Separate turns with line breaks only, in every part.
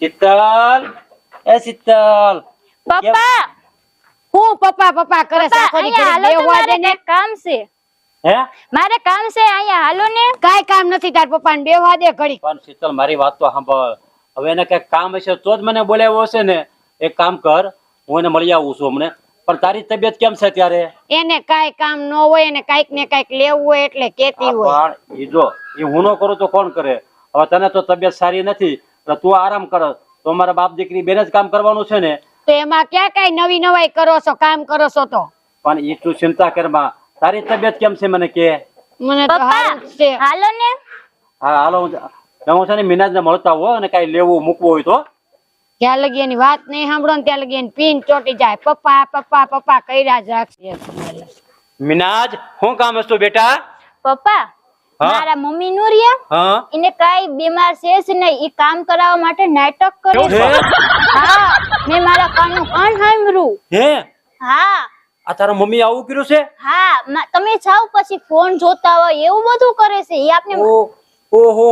શીતલ. એ શીતલ.
પપ્પા!
હું પપ્પા પપ્પા કરે છે
પપ્પા
આખો દી
અહીંયા
ઘરે
હાલો
દે ને.
કામ છે.
હે?
મારે કામ છે અહીંયા હાલો ને.
કાંઈ કામ નથી તાર પપ્પાને બેહવા દે ઘડી
પણ શીતલ મારી વાત તો સાંભળ. હવે એને કઈ કામ હશે તો જ મને બોલાવ્યો હશે ને. એક કામ કર હું એને મળી આવું છું હમણે. પણ તારી તબિયત કેમ છે ત્યારે
એને કાઈ કામ ન હોય એને કાઈક ને કંઈક લેવું હોય એટલે કેતી હોય.
પણ એ જો એ હું ન કરું તો કોણ કરે? હવે તને તો તબિયત સારી નથી. તું આરામ કર. તો મારા બાપ દીકરી બેન જ કામ કરવાનું છે ને.
તો એમાં ક્યાં કઈ નવી નવાઈ કરો છો કામ કરો છો તો?
પણ એટલું ચિંતા કરમાં તારી તબિયત કેમ છે મને કે?
મને તો હારું જ છે.
હાલો ને.
હા હાલો હું હું છે ને મીનાજને મળતા હોય અને કઈ લેવું મૂકવું હોય તો.
જ્યાં લગી એની વાત નહીં સાંભળો ને ત્યાં લગી એની પીન ચોટી જાય. પપ્પા પપ્પા પપ્પા કર્યા જ રાખશે
મિનાજ શું કામ હતું બેટા?
પપ્પા
હા?
મારા મમ્મી નું
રિયા
એને કઈ બીમાર છે જ નહીં. એ કામ કરાવવા માટે નાટક કરે છે? હા. મેં મારા કાનનું કાન સાંભળ્યું.
હે?
હા.
આ તારા મમ્મી આવું કર્યું છે?
હા. તમે જાઓ પછી ફોન જોતા હોય એવું બધું કરે છે. એ આપને
ઓહો.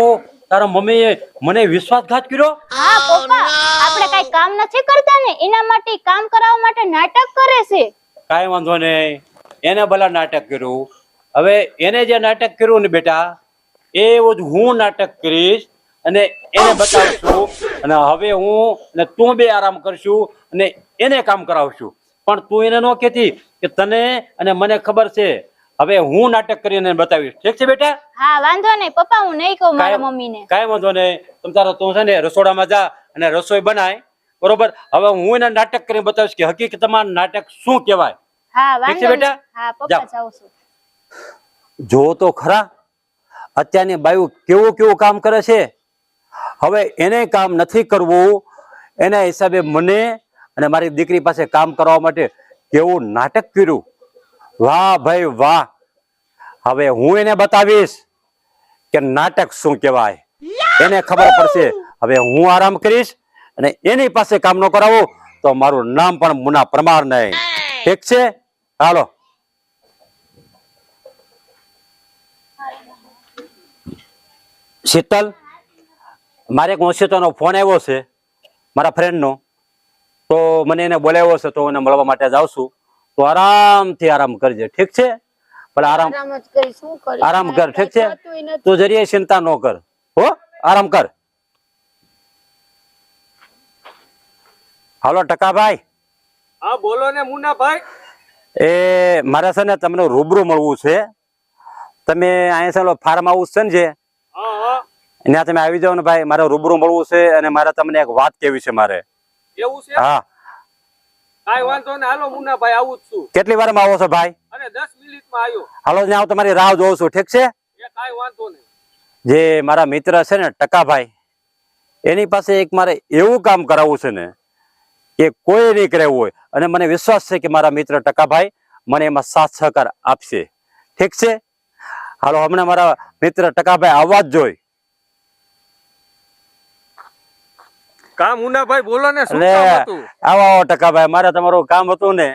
તારા મમ્મીએ મને વિશ્વાસઘાત કર્યો?
હા પપ્પા. આપણે કઈ કામ નથી કરતા ને. એના માટે કામ કરાવવા માટે નાટક કરે છે.
કાઈ વાંધો નહીં. એને ભલા નાટક કર્યું. હવે એને જે નાટક કર્યું ને બેટા એવું જ હું નાટક કરીશ અને એને બતાવશું. અને હવે હું ને તું બે આરામ કરશું અને એને કામ કરાવશું. પણ તું એને ન કહેતી કે તને અને મને ખબર છે. હવે હું નાટક કરીને બતાવીશ. ઠીક છે બેટા?
હા વાંધો નહીં. પપ્પા હું નહીં કહું મારા
કાંઈ-
મમ્મીને.
કાંઈ વાંધો નહીં. તમ તારો તું છે ને રસોડામાં જા અને રસોઈ બનાય. બરોબર? હવે હું એને નાટક કરીને બતાવીશ કે હકીકતમાં નાટક શું કહેવાય?
હા
ઠીક છે
વાંધો
બેટા?
નહીં. હા પપ્પા જાઉં છું.
જો તો ખરા, અત્યારની બાયુ કેવું કેવું કામ કરે છે? હવે એને કામ નથી કરવું, એના હિસાબે મને અને મારી દીકરી પાસે કામ કરવા માટે કેવું નાટક કર્યું. વાહ ભાઈ વાહ. હવે હું એને બતાવીશ કે નાટક શું કહેવાય. એને ખબર પડશે. હવે હું આરામ કરીશ અને એની પાસે કામ ન કરાવું તો મારું નામ પણ મુના પ્રમાર નહીં. ઠીક છે? હાલો. શીતલ મારે એક વંશીતાનો ફોન આવ્યો છે મારા ફ્રેન્ડનો તો મને એને બોલાવ્યો છે તો એને મળવા માટે જાઉં છું. તો આરામથી આરામ કરજે ઠીક છે? પણ આરામ
આરામ જ કરી શું કરી
આરામ કર ઠીક છે? તું જરીએ ચિંતા ન કર હો? આરામ કર. હાલો ટકાભાઈ.
હા બોલો ને મુન્નાભાઈ.
એ મારે છે ને તમને રૂબરૂ મળવું છે. તમે અહીંયા ચાલો ફાર્મ હાઉસ છે ને જે ત્યાં તમે આવી જાઓ ને ભાઈ મારે રૂબરૂ મળવું છે અને મારે તમને એક વાત કેવી છે મારે.
એવું છે?
હા.
કેટલી હાલો મુન્નાભાઈ આવું છું.
કેટલી વારમાં આવો છો ભાઈ? હાલો ત્યાં હું તમારી રાહ જોઉં છું ઠીક છે? જે મારા મિત્ર છે ને ટકાભાઈ એની પાસે એક મારે એવું કામ કરાવવું છે ને કે કોઈ નહીં કરાવવું હોય. અને મને વિશ્વાસ છે કે મારા મિત્ર ટકાભાઈ મને એમાં સાથ સહકાર આપશે. ઠીક છે? હાલો હમણાં મારા મિત્ર ટકાભાઈ આવવા જ જોઈ.
કા ઉનાભાઈ બોલો ને શું કામ હતું?
આવો આવો ટકાભાઈ મારે તમારું કામ હતું ને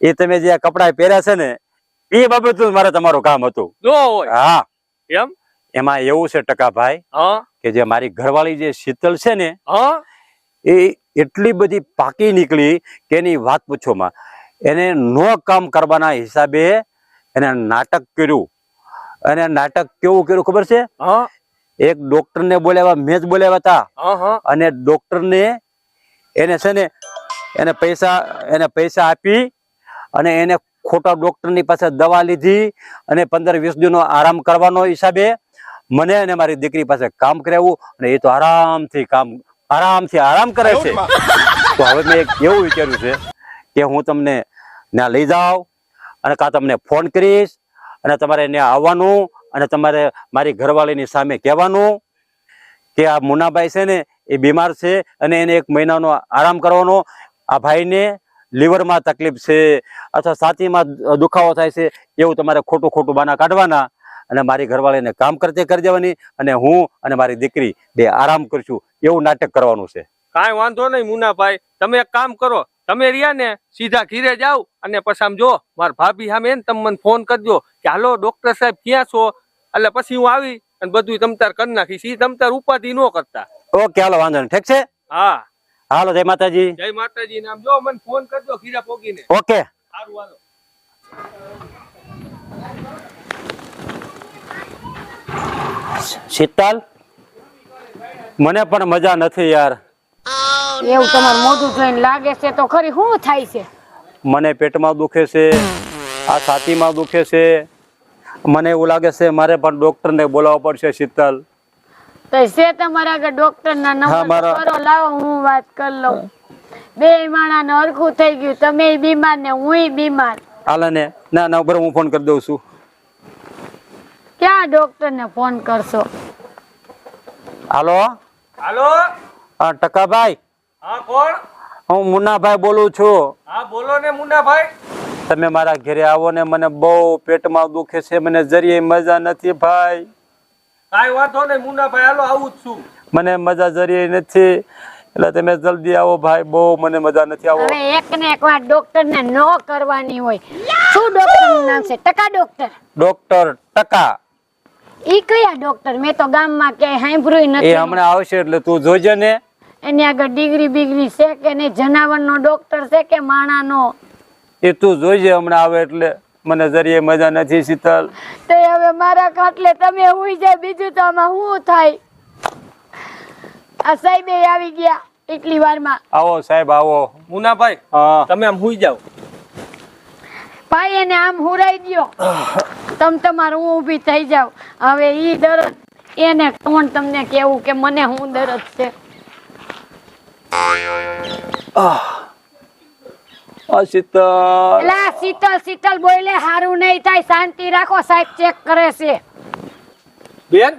એ તમે જે કપડા પહેર્યા છે ને એ બાબતનું મારે તમારું કામ હતું.
જો હોય.
હા.
એમ?
એમાં એવું છે ટકાભાઈ
હા.
કે જે મારી ઘરવાળી જે શીતલ છે ને
હા.
એ એટલી બધી પાકી નીકળી કે એની વાત પૂછોમાં એને નો કામ કરવાના હિસાબે એને નાટક કર્યું. અને નાટક કેવું કર્યું ખબર છે?
હા.
એક ડોક્ટરને બોલાવ્યા મેં જ બોલાવ્યા હતા અને ડોક્ટર ડોક્ટરને એને છે ને એને પૈસા એને પૈસા આપી અને એને ખોટા ડોક્ટરની પાસે દવા લીધી અને પંદર વીસ દિવસનો આરામ કરવાનો હિસાબે મને અને મારી દીકરી પાસે કામ કરાવ્યું અને એ તો આરામથી કામ આરામથી આરામ કરે છે. તો હવે મેં એક એવું વિચાર્યું છે કે હું તમને ત્યાં લઈ જાઉં અને કાં તમને ફોન કરીશ અને તમારે ત્યાં આવવાનું અને તમારે મારી ઘરવાળીની સામે કહેવાનું કે આ મુનાભાઈ છે ને, એ બીમાર છે અને એને એક મહિનાનો આરામ કરવાનો. આ ભાઈને લીવરમાં તકલીફ છે અથવા છાતીમાં દુખાવો થાય છે એવું તમારે ખોટું ખોટું બાના કાઢવાના અને મારી ઘરવાળીને કામ કરતે કરી દેવાની અને હું અને મારી દીકરી બે આરામ કરશું. એવું નાટક કરવાનું છે.
કાંઈ વાંધો નહીં મુનાભાઈ તમે એક કામ કરો તમે રહ્યા ને સીધા ઘીરે જાઓ અને પછી આમ જો મારા ભાભી સામે ને તમે મને ફોન કરજો કે હાલો ડોક્ટર સાહેબ ક્યાં છો? એટલે પછી હું આવી અને બધું તમતાર કરી નાખીશ. તમ તમતાર ઉપાધિ ન કરતા.
ઓકે હાલો વાંધો નહીં. ઠીક છે?
હા.
હાલો જય માતાજી.
જય માતાજી નામ જો મને ફોન કરજો ખીરા પોગીને.
ઓકે
સારું હાલો.
શીતલ મને પણ મજા નથી યાર.
એવું તમારું મોઢું જોઈને લાગે છે તો ખરી શું થાય છે?
મને પેટમાં દુખે છે આ છાતીમાં દુખે છે. મને એવું લાગે છે મારે પણ ડોક્ટરને બોલાવવા પડશે શીતલ.
તો છે તમારા આગળ ડોક્ટર નંબર કરો લાવો હું વાત કરી લઉં. બે માણા ને હરખું થઈ ગયું તમે બીમાર ને હું બીમાર.
હાલે ને ના ના બરાબર હું ફોન કરી દઉં છું.
ક્યાં ડોક્ટર ને ફોન કરશો?
હાલો?
હાલો?
ટકાભાઈ.
હા કોણ?
હું મુન્નાભાઈ બોલું છું.
હા બોલો ને મુન્નાભાઈ.
તમે મારા ઘરે આવો ને મને બહુ પેટમાં દુખે છે મને જરીય મજા નથી ભાઈ.
કાઈ વાંધો નહીં મુન્નાભાઈ હાલો આવું જ છું.
મને મજા જરીય નથી. એટલે તમે જલ્દી આવો ભાઈ બહુ મને મજા નથી આવો.
હવે એક ને એક વાર ડોક્ટર ને ન કરવાની હોય. શું ડોક્ટરનું નામ છે? ટકા ડોક્ટર.
ડોક્ટર ટકા.
ઈ કયા ડોક્ટર? મેં તો ગામમાં ક્યાંય સાંભળ્યું
એ
નથી.
હમણાં આવશે એટલે તું જોજે ને.
એની આગળ ડિગ્રી બિગ્રી છે કે નહીં? જનાવર નો ડોક્ટર છે કે માણા નો
એ તું જોઈજે હમણાં આવે એટલે. મને જરીએ મજા નથી શીતલ.
તે હવે મારા ખાટલે તમે હુઈ જાય બીજું તો આમાં હું થાય? આ સાહેબ આવી ગયા એટલી વારમાં.
આવો સાહેબ આવો.
મુનાભાઈ
હા.
તમે આમ હુઈ જાઓ.
ભાઈ એને આમ હુરાઈ દ્યો. તમ તમારું હું ઊભી થઈ જાવ હવે ઈ દરદ એને કોણ તમને કેવું કે મને હું દરદ છે?
આ શીતલ.
એલા શીતલ શીતલ બોલે હારું નહીં થાય શાંતિ રાખો સાહેબ ચેક કરે છે.
બેન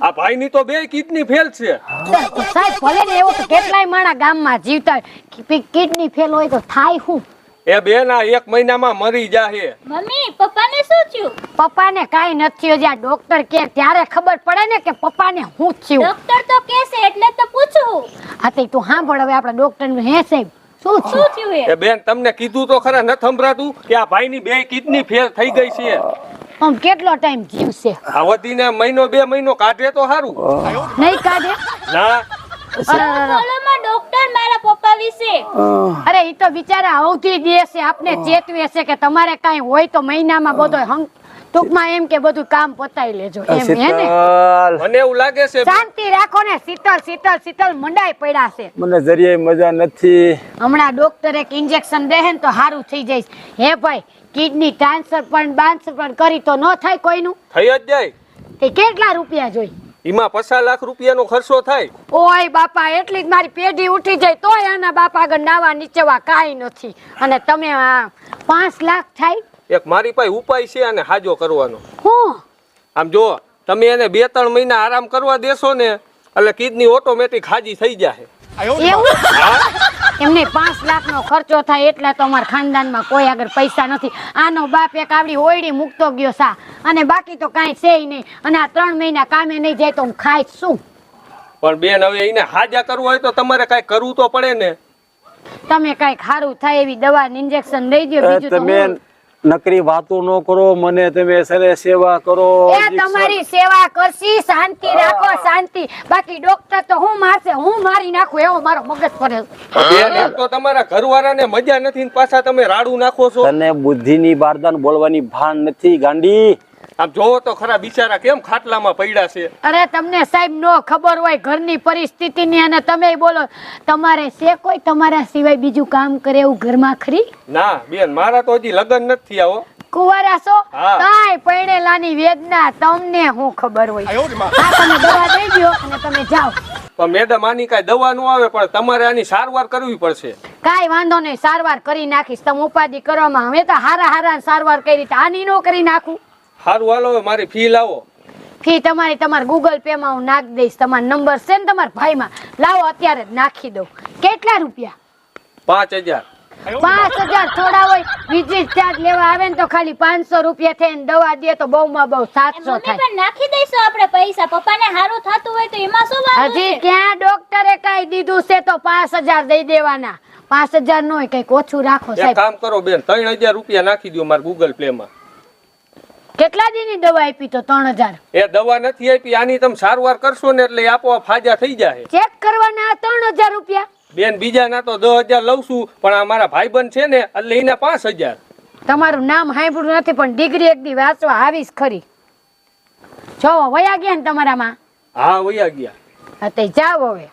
આ ભાઈ ની તો બે કિડની ફેલ છે.
સાહેબ ભલે ને એવું તો કેટલાય માણા ગામમાં જીવતા કિડની ફેલ હોય તો થાય શું?
એ બેના એક મહિનામાં મરી જાહે.
મમ્મી પપ્પાને શું થયું?
પપ્પાને કાઈ નથી જ્યાં ડોક્ટર કે ત્યારે ખબર પડે ને કે પપ્પાને હું થયું.
ડોક્ટર તો કહેશે એટલે તો પૂછું.
આ તે તું સાંભળ હવે આપણા ડોક્ટરનું હે સાહેબ. શું
શું
થયું
એ?
બેન તમને કીધું તો ખરા ન સંભળાતું કે આ ભાઈ ની બે કિડની ફેલ થઈ ગઈ છે.
આમ કેટલો ટાઈમ જીવશે
આ વધીને મહિનો બે મહિનો કાઢે તો સારું
નહીં કાઢે?
ના
અરે, અરે, અરે.
બોલોમાં ડોક્ટર
અરે ઈ તો બિચારા અવધી દે છે આપને ચેતવે છે કે તમારે કઈ હોય તો મહિનામાં બધો હંગ ટૂંકમાં એમ કે બધું કામ પતાવી લેજો. એમ હે ને?
શીતલ.
મને એવું લાગે છે
શાંતિ રાખો ને શીતલ શીતલ શીતલ મંડાઈ પડ્યા છે.
મને જરીય મજા નથી.
હમણાં ડોક્ટર એક ઇન્જેક્શન દે ને તો સારું થઈ જઈશ હે ભાઈ કિડની ટ્રાન્સફર પણ બાન્સફર પણ કરી તો ન થાય કોઈનું?
થઈ જ જાય.
તે કેટલા રૂપિયા જોઈ?
એમાં પચાસ લાખ રૂપિયાનો ખર્ચો થાય.
ઓય બાપા એટલી જ મારી પેઢી ઉઠી જાય તોય આના બાપા આગળ નાવા નીચેવા કાંઈ નથી. અને તમે આ પાંચ લાખ થાય?
એક મારી પાસે ઉપાય છે અને હાજો કરવાનો.
હું?
આમ જો તમે એને બે ત્રણ મહિના આરામ કરવા દેશો ને એટલે કિડની ઓટોમેટિક હાજી થઈ જાય
એવું? એમને પાંચ લાખ નો ખર્ચો થાય એટલે તો અમારા ખાનદાનમાં કોઈ આગળ પૈસા નથી. આનો બાપ એક આવડી ઓયડી મૂકતો ગયો સા. અને બાકી તો કાંઈ છે નહીં. અને આ ત્રણ મહિના કામે નહીં જાય તો હું ખાઈશ શું?
પણ બેન હવે એને હાજા કરવું હોય તો તમારે કઈ કરવું તો પડે ને.
તમે કઈ ખારું થાય એવી દવા ઇન્જેક્શન દઈ દો બીજું તો
નકરી વાતો ન કરો મને તમે સરે સેવા કરો
એ તમારી સેવા કરશી શાંતિ રાખો શાંતિ. બાકી ડોક્ટર તો હું મારશે હું મારી નાખું એવો મારો મગજ ફરે છે.
બેન એમ તો તમારા ઘરવાળાને મજા નથી ને પાછા તમે રાડું નાખો છો.
તને બુદ્ધિની બારદાન બોલવાની ભાન નથી ગાંડી.
આમ જોવો તો ખરા બિચારા કેમ ખાટલામાં પડ્યા છે?
અરે તમને સાહેબ નો ખબર હોય ઘરની પરિસ્થિતિની અને તમે બોલો તમારે છે કોઈ તમારા સિવાય બીજું કામ કરે એવું ઘરમાં ખરી?
ના બેન મારા તો હજી લગ્ન નથી
આવો. છો? વેદના તમને હું ખબર હોય. તમે દવા દઈ દો અને તમે જાઓ.
પણ મેડમ આની કાઈ દવા ન આવે પણ તમારે આની સારવાર કરવી પડશે.
કાઈ વાંધો નહીં સારવાર કરી નાખીશ. તમે ઉપાધિ કરવામાં હવે તો હારા હારા સારવાર કરી રીતે આની નો કરી નાખું.
સારું હાલો હવે મારી ફી લાવો.
ફી તમારી તમારા ગૂગલ પે માં હું નાખી દઈશ. તમારો નંબર છે ને તમારા ભાઈમાં. લાવો અત્યારે જ નાખી દઉં. કેટલા રૂપિયા?
પાંચ હજાર.
પાંચ હજાર થોડા હોય. વિઝિટ ચાર્જ લેવા આવે ને તો ખાલી પાંચસો રૂપિયા થઈને દવા દે તો બહુ માં બહુ સાતસો થાય.
નાખી દઈશું આપણે પૈસા. પપ્પાને સારું થતું હોય તો એમાં શું
હજી
છે?
ક્યાં ડોક્ટરે કઈ દીધું છે તો પાંચ હજાર દઈ દેવાના. પાંચ હજાર નો કંઈક ઓછું રાખો સાહેબ.
કામ કરો બેન ત્રણ હજાર રૂપિયા નાખી દો મારા ગૂગલ પે માં.
કેટલા દીની દવા આપી તો ત્રણ હજાર?
એ દવા નથી આપી આની તમે સારવાર કરશો ને એટલે આપોઆપ ફાયદા થઈ જાય
ચેક કરવાના આ ત્રણ હજાર રૂપિયા?
બેન બીજા ના તો દસ હજાર લઉં છું પણ આ મારા ભાઈબંધ છે ને એટલે એના પાંચ હજાર.
તમારું નામ સાંભળ્યું નથી પણ ડિગ્રી એક દી વાંચવા આવીશ ખરી. છો વયા ગયા ને તમારામાં?
હા વયા ગયા.
હા તે જાઓ હવે.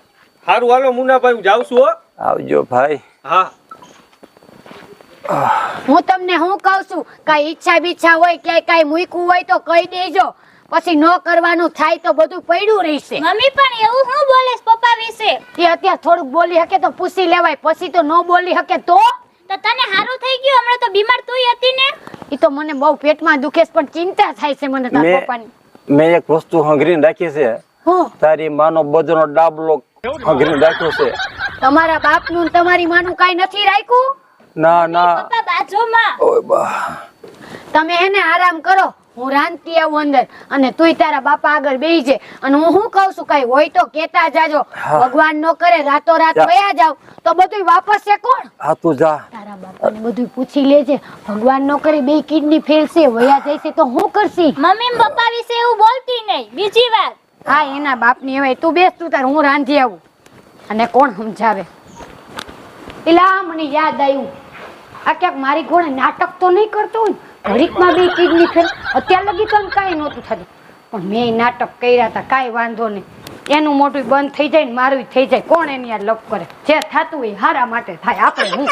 સારું હાલો મુનાભાઈ હું જાઉં છું હો.
આવજો ભાઈ.
હા.
હું તમને હું કહું છું? કઈ ઈચ્છા બીચ્છા હોય કે કઈ મૂકવું હોય તો કહી દેજો. પછી ન કરવાનું થાય તો બધું પડ્યું રહેશે.
મમ્મી પણ એવું હું બોલે પપ્પા વિશે?
તે અત્યારે થોડુંક બોલી શકે તો પૂછી લેવાય પછી તો ન બોલી શકે તો?
તો તને સારું થઈ ગયું? હમણાં તો બીમાર તુંય હતી ને?
એ તો મને બહુ પેટમાં દુખે છે પણ ચિંતા થાય છે મને તારા પપ્પાની.
મેં એક વસ્તુ હંગરીને રાખી છે.
હું?
તારી માનો બજનો ડાબલો હંગરીને રાખ્યો છે.
તમારા બાપનું ને તમારી માનું કાઈ નથી રાખ્યું?
ના ના.
પપ્પા બાજુમાં.
ઓય બા.
તમે એને આરામ કરો. હું રાંધતી આવું અંદર અને તુંય તારા બાપા આગળ બેહી છે અને હું શું કહું છું કઈ હોય તો કેતા જાજો. ભગવાન નો કરે રાતો રાત. વયા જાવ તો બધું વાપસ છે કોણ?
હા તું જા.
તારા બાપા બધું પૂછી લેજે. ભગવાન નો કરે બે કિડની ફેલશે વયા જઈશે તો હું કરશી?
મમ્મી ને પપ્પા વિશે એવું બોલતી નહીં. બીજી વાર.
હા એના બાપની હવે તું બેસ તું તાર હું રાંધી આવું. અને કોણ સમજાવે? પેલા મને યાદ આવ્યું. આ ક્યાંક મારી ઘોડે નાટક તો નહીં કરતો હોય ઘડીકમાં બે કિડની ફેર. અત્યાર લગી તો કાંઈ નહોતું થતું. પણ મેં નાટક કર્યા હતા, કાંઈ વાંધો નહીં. એનું મોટું બંધ થઈ જાય ને મારું થઈ જાય. કોણ એની આ લપ કરે? જે થતું હોય હારા માટે થાય. આપણે હું?